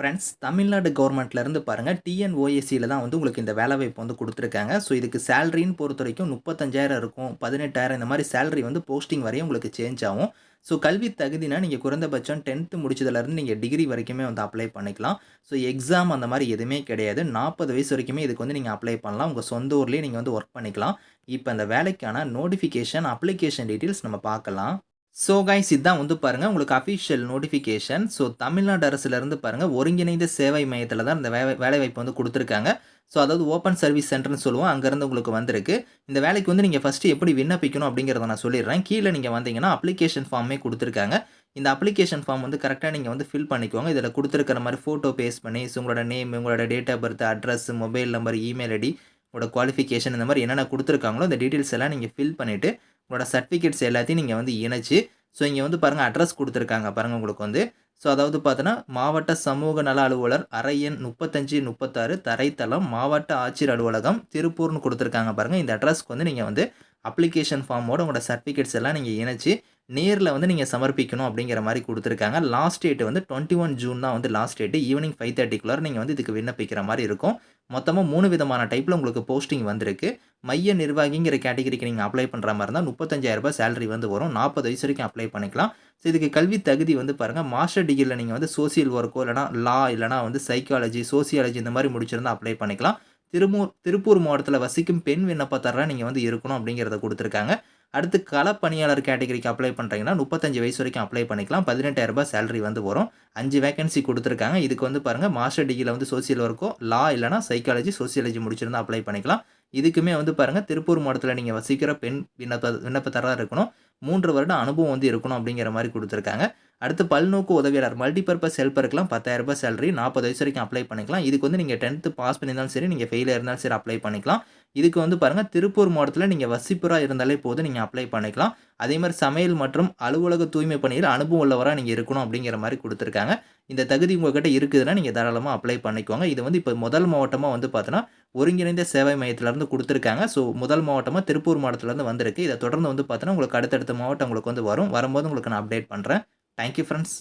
Friends Tamil Nadu கவர்மெண்ட்லேருந்து பாருங்கள் டிஎன்ஓஎஸ்சியில் தான் வந்து உங்களுக்கு இந்த வேலைவாய்ப்பு வந்து கொடுத்துருக்காங்க. ஸோ இதுக்கு சேலரின்னு பொறுத்த வரைக்கும் முப்பத்தஞ்சாயிரம் இருக்கும் பதினெட்டாயிரம் இந்த மாதிரி சேலரி வந்து போஸ்டிங் வரையும் உங்களுக்கு சேஞ்ச் ஆகும். ஸோ கல்வி தகுதினா நீங்கள் குறைந்தபட்சம் டென்த்து முடிச்சதுலேருந்து நீங்கள் டிகிரி வரைக்குமே வந்து அப்ளை பண்ணிக்கலாம். ஸோ எக்ஸாம் அந்த மாதிரி எதுவுமே கிடையாது. நாற்பது வயசு வரைக்குமே இதுக்கு வந்து நீங்கள் அப்ளை பண்ணலாம். உங்கள் சொந்த ஊர்லேயே நீங்கள் வந்து ஒர்க் பண்ணிக்கலாம். இப்போ அந்த வேலைக்கான நோட்டிஃபிகேஷன் அப்ளிகேஷன் டீட்டெயில்ஸ் நம்ம பார்க்கலாம். ஸோ கைஸ் இதுதான் வந்து பாருங்கள் உங்களுக்கு அஃபிஷியல் நோட்டிஃபிகேஷன் ஸோ தமிழ்நாடு அரசுலேருந்து பாருங்கள் ஒருங்கிணைந்த சேவை மையத்தில் தான் இந்த வேலை வேலைவாய்ப்பு வந்து கொடுத்துருக்காங்க. ஸோ அதாவது ஓப்பன் சர்வீஸ் சென்டர்னு சொல்லுவோம் அங்கேருந்து உங்களுக்கு வந்திருக்கு. இந்த வேலைக்கு வந்து நீங்கள் ஃபஸ்ட்டு எப்படி விண்ணப்பிக்கணும் அப்படிங்கிறத நான் சொல்லிடுறேன். கீழே நீங்கள் வந்தீங்கன்னா அப்ளிகேஷன் ஃபார்மே கொடுத்துருக்காங்க. இந்த அப்ளிகேஷன் ஃபார்ம் வந்து கரெக்டாக நீங்கள் வந்து ஃபில் பண்ணிக்கோங்க. இதில் கொடுத்துருக்கிற மாதிரி ஃபோட்டோ பேஸ் பண்ணி ஸோ உங்களோட நேம் உங்களோட date of birth address mobile number email ID உங்களோட குவாலிஃபிகேஷன் இந்த மாதிரி என்னென்ன கொடுத்துருக்காங்களோ இந்த டீட்டெயில்ஸ் எல்லாம் நீங்கள் ஃபில் பண்ணிவிட்டு உங்களோட சர்டிஃபிகேட்ஸ் எல்லாத்தையும் நீங்கள் வந்து இணைச்சி ஸோ இங்கே வந்து பாருங்கள் அட்ரஸ் கொடுத்துருக்காங்க பாருங்கள் உங்களுக்கு வந்து. ஸோ அதாவது பார்த்தோன்னா மாவட்ட சமூக நல அலுவலர் அரையன் முப்பத்தஞ்சு முப்பத்தாறு தரைத்தளம் மாவட்ட ஆட்சியர் அலுவலகம் திருப்பூர்னு கொடுத்துருக்காங்க பாருங்கள் இந்த அட்ரஸ்க்கு வந்து நீங்கள் வந்து அப்ளிகேஷன் ஃபார்மோட உங்களோட சர்டிஃபிகேட்ஸ் எல்லாம் நீங்கள் இணைச்சி நேரில் வந்து நீங்கள் சமர்ப்பிக்கணும் அப்படிங்கிற மாதிரி கொடுத்துருக்காங்க. லாஸ்ட் டேட் வந்து டுவெண்ட்டி ஒன் ஜூன் தான் வந்து லாஸ்ட் டேட்டு ஈவினிங் ஃபைவ் தேர்ட்டிக்குள்ளே நீங்கள் வந்து இதுக்கு விண்ணப்பிக்கிற மாதிரி இருக்கும். மொத்தமாக மூணு விதமான டைப்பில் உங்களுக்கு போஸ்டிங் வந்திருக்கு. மைய நிர்வாகிங்கிற கேட்டகரிக்கு நீங்கள் அப்ளை பண்ணுற மாதிரி இருந்தால் முப்பத்தஞ்சாயிரரூபா சேலரி வந்து வரும். நாற்பது வயசு வரைக்கும் அப்ளை பண்ணிக்கலாம். ஸோ இதுக்கு கல்வி தகுதி வந்து பாருங்கள் மாஸ்டர் டிகிரியில் நீங்கள் வந்து சோசியல் ஒர்க்கோ இல்லைனா லா இல்லைனா வந்து சைக்காலஜி சோசியாலஜி இந்த மாதிரி முடிச்சிருந்தால் அப்ளை பண்ணிக்கலாம். திருமூர் திருப்பூர் மாவட்டத்தில் வசிக்கும் பெண் விண்ணப்பத்தாராக நீங்கள் வந்து இருக்கணும் அப்படிங்கிறத கொடுத்துருக்காங்க. அடுத்து களப்பணியாளர் கேட்டகரிக்கு அப்ளை பண்ணுறீங்கன்னா முப்பத்தஞ்சு வயசு வரைக்கும் அப்ளை பண்ணிக்கலாம். பதினெட்டாயிரரூபா சேலரி வந்து வரும். அஞ்சு வேகன்சி கொடுத்துருக்காங்க. இதுக்கு வந்து பாருங்கள் மாஸ்டர் டிகிரியில் வந்து சோசியல் ஒர்க்கோ லா இல்லைனா சைக்காலஜி சோசியாலஜி முடிச்சிருந்தா அப்ளை பண்ணிக்கலாம். இதுக்குமே வந்து பாருங்கள் திருப்பூர் மாவட்டத்தில் நீங்கள் வசிக்கிற பெண் விண்ணப்ப விண்ணப்பத்தராக இருக்கணும். மூன்று வருட அனுபவம் வந்து இருக்கணும் அப்படிங்கிற மாதிரி கொடுத்துருக்காங்க. அடுத்து பல்நோக்கு உதவியாளர் மல்டிபர்பஸ் ஹெல்ப்பருக்குலாம் பத்தாயிரம் ரூபாய் சேலரி நாற்பது வயசு வரைக்கும் அப்ளை பண்ணிக்கலாம். இதுக்கு வந்து நீங்கள் டென்த்து பாஸ் பண்ணியிருந்தாலும் சரி நீங்கள் ஃபெயிலாக இருந்தாலும் சரி அப்ளை பண்ணிக்கலாம். இதுக்கு வந்து பாருங்கள் திருப்பூர் மாவட்டத்தில் நீங்கள் வசிப்புராக இருந்தாலே போதும் நீங்கள் அப்ளை பண்ணிக்கலாம். அதே மாதிரி சமையல் மற்றும் அலுவலக தூய்மை பணியில் அனுபவம் உள்ளவராக நீங்கள் இருக்கணும் அப்படிங்கிற மாதிரி கொடுத்துருக்காங்க. இந்த தகுதி உங்கள்கிட்ட இருக்குதுன்னா நீங்கள் தாராளமாக அப்ளை பண்ணிக்கோங்க. இது வந்து இப்போ முதல் மாவட்டமாக வந்து பார்த்தோன்னா ஒருங்கிணைந்த சேவை மையத்திலேருந்து கொடுத்துருக்காங்க. ஸோ முதல் மாவட்டமாக திருப்பூர் மாவட்டத்திலேருந்து வந்திருக்கு. இதை தொடர்ந்து வந்து பார்த்தோன்னா உங்களுக்கு அடுத்தடுத்த மாவட்டம் உங்களுக்கு வந்து வரும். வரும்போது உங்களுக்கு நான் அப்டேட் பண்ணுறேன் தேங்க்யூ ஃப்ரெண்ட்ஸ்